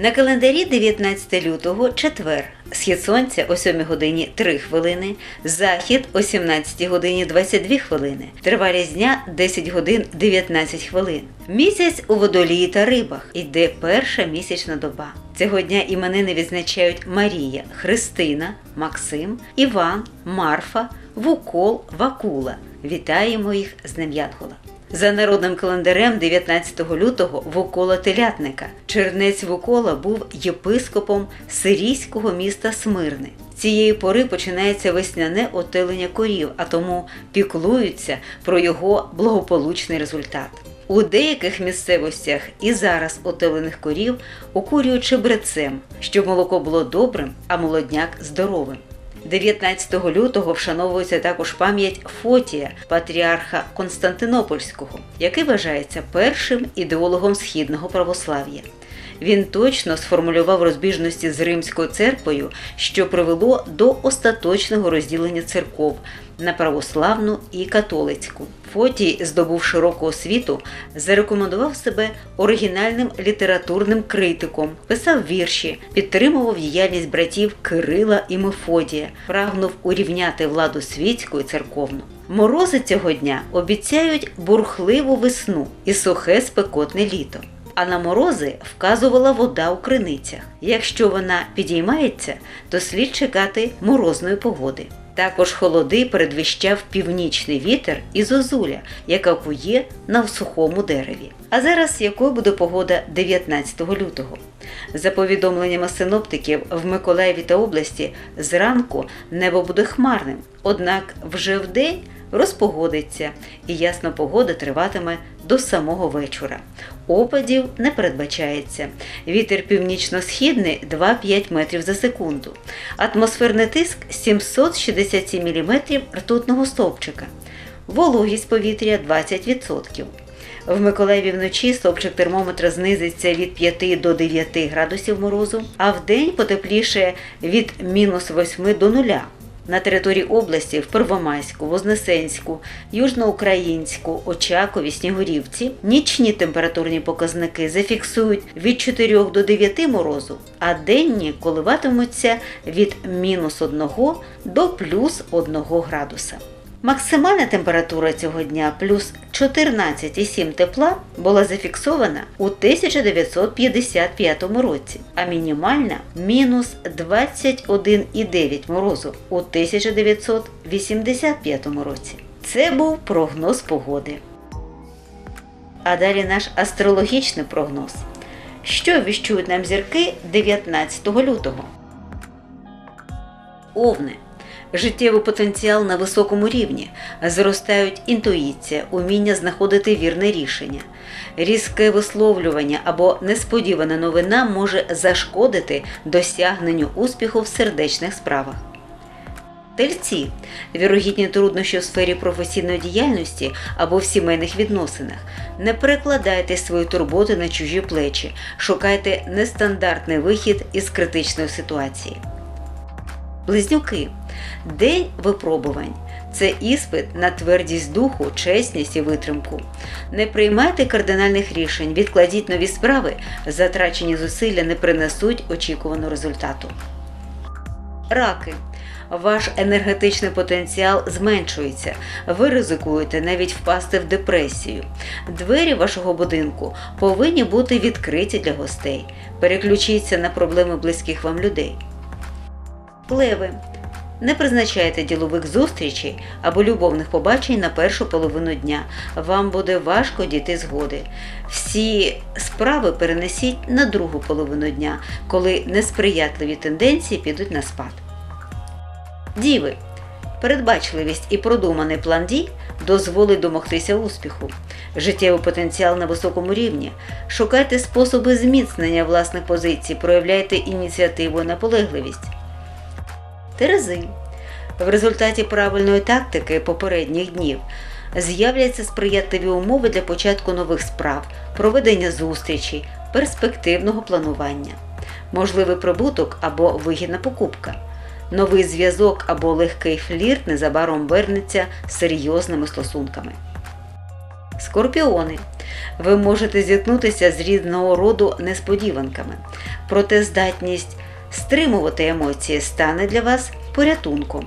На календарі 19 лютого четвер. Схід сонця о 7 годині 3 хвилини, захід о 17 годині 22 хвилини, тривалість дня 10 годин 19 хвилин. Місяць у водолії та рибах йде перша місячна доба. Цього дня іменини відзначають Марія, Христина, Максим, Іван, Марфа, Вукол, Вакула. Вітаємо їх з Днем Янгола. За народним календарем 19 лютого Вукола Телятника Чернець Вукола був єпископом сирійського міста Смирни. Цієї пори починається весняне отелення корів, а тому піклуються про його благополучний результат. У деяких місцевостях і зараз отелених корів окурюють чебрецем, щоб молоко було добрим, а молодняк здоровим. 19 лютого вшановується також пам'ять Фотія, патріарха Константинопольського, який вважається першим ідеологом східного православ'я. Він точно сформулював розбіжності з Римською церквою, що привело до остаточного розділення церков на православну і католицьку. Фотій, здобув широку освіту, зарекомендував себе оригінальним літературним критиком, писав вірші, підтримував діяльність братів Кирила і Мефодія, прагнув урівняти владу світську і церковну. Морози цього дня обіцяють бурхливу весну і сухе спекотне літо. А на морози вказувала вода у криницях. Якщо вона підіймається, то слід чекати морозної погоди. Також холоди передвіщав північний вітер і зозуля, яка кує на сухому дереві. А зараз якою буде погода 19 лютого? За повідомленнями синоптиків, в Миколаєві та області зранку небо буде хмарним, однак вже вдень розпогодиться і ясна погода триватиме до самого вечора. Опадів не передбачається. Вітер північно-східний 2-5 метрів за секунду. Атмосферний тиск 767 мм ртутного стовпчика. Вологість повітря 20%. В Миколаєві вночі стовпчик термометра знизиться від 5 до 9 градусів морозу, а в день потепліше від мінус 8 до 0. На території області в Первомайську, Вознесенську, Южноукраїнську, Очакові, Снігурівці нічні температурні показники зафіксують від 4 до 9 морозу, а денні коливатимуться від мінус 1 до плюс 1 градуса. Максимальна температура цього дня плюс 14,7 тепла була зафіксована у 1955 році, а мінімальна мінус 21,9 морозу у 1985 році. Це був прогноз погоди. А далі наш астрологічний прогноз. Що віщують нам зірки 19 лютого? Овни. Життєвий потенціал на високому рівні, зростають інтуїція, уміння знаходити вірне рішення. Різке висловлювання або несподівана новина може зашкодити досягненню успіху в сердечних справах. Тельці вірогідні труднощі у сфері професійної діяльності або в сімейних відносинах. Не перекладайте свої турботи на чужі плечі, шукайте нестандартний вихід із критичної ситуації. Близнюки. День випробувань. Це іспит на твердість духу, чесність і витримку. Не приймайте кардинальних рішень, відкладіть нові справи, затрачені зусилля не принесуть очікуваного результату. Раки. Ваш енергетичний потенціал зменшується. Ви ризикуєте навіть впасти в депресію. Двері вашого будинку повинні бути відкриті для гостей. Переключіться на проблеми близьких вам людей. Леви. Не призначайте ділових зустрічей або любовних побачень на першу половину дня. Вам буде важко дійти згоди. Всі справи перенесіть на другу половину дня, коли несприятливі тенденції підуть на спад. Діви. Передбачливість і продуманий план дій дозволить домогтися успіху. Життєвий потенціал на високому рівні. Шукайте способи зміцнення власних позицій, проявляйте ініціативу і наполегливість. Терези. В результаті правильної тактики попередніх днів з'являться сприятливі умови для початку нових справ, проведення зустрічей, перспективного планування, можливий прибуток або вигідна покупка. Новий зв'язок або легкий флірт незабаром вернеться серйозними стосунками. Скорпіони. Ви можете зіткнутися з різного роду несподіванками, проте здатність стримувати емоції стане для вас порятунком.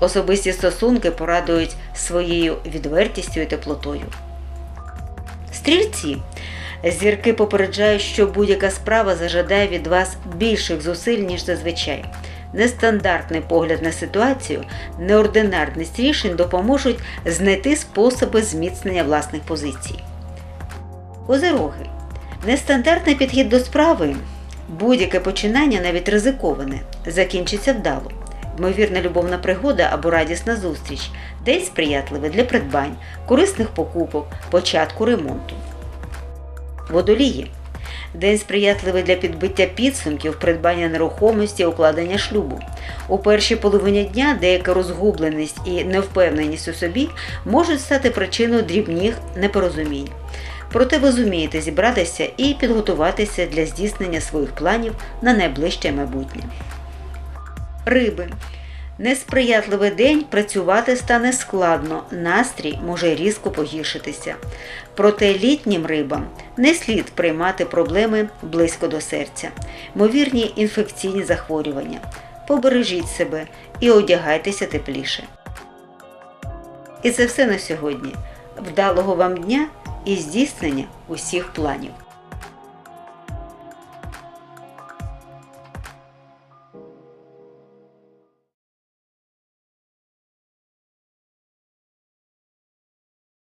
Особисті стосунки порадують своєю відвертістю і теплотою. Стрільці. Зірки попереджають, що будь-яка справа зажадає від вас більших зусиль, ніж зазвичай. Нестандартний погляд на ситуацію, неординарність рішень допоможуть знайти способи зміцнення власних позицій. Козироги. Нестандартний підхід до справи, будь-яке починання, навіть ризиковане, закінчиться вдало. Ймовірна любовна пригода або радісна зустріч, день сприятливий для придбань, корисних покупок, початку ремонту. Водолії. День сприятливий для підбиття підсумків, придбання нерухомості, укладення шлюбу. У першій половині дня деяка розгубленість і невпевненість у собі можуть стати причиною дрібних непорозумінь. Проте ви зумієте зібратися і підготуватися для здійснення своїх планів на найближче майбутнє. Риби. Несприятливий день працювати стане складно, настрій може різко погіршитися. Проте літнім рибам не слід приймати проблеми близько до серця, ймовірні інфекційні захворювання. Побережіть себе і одягайтеся тепліше. І це все на сьогодні. Вдалого вам дня і здійснення усіх планів.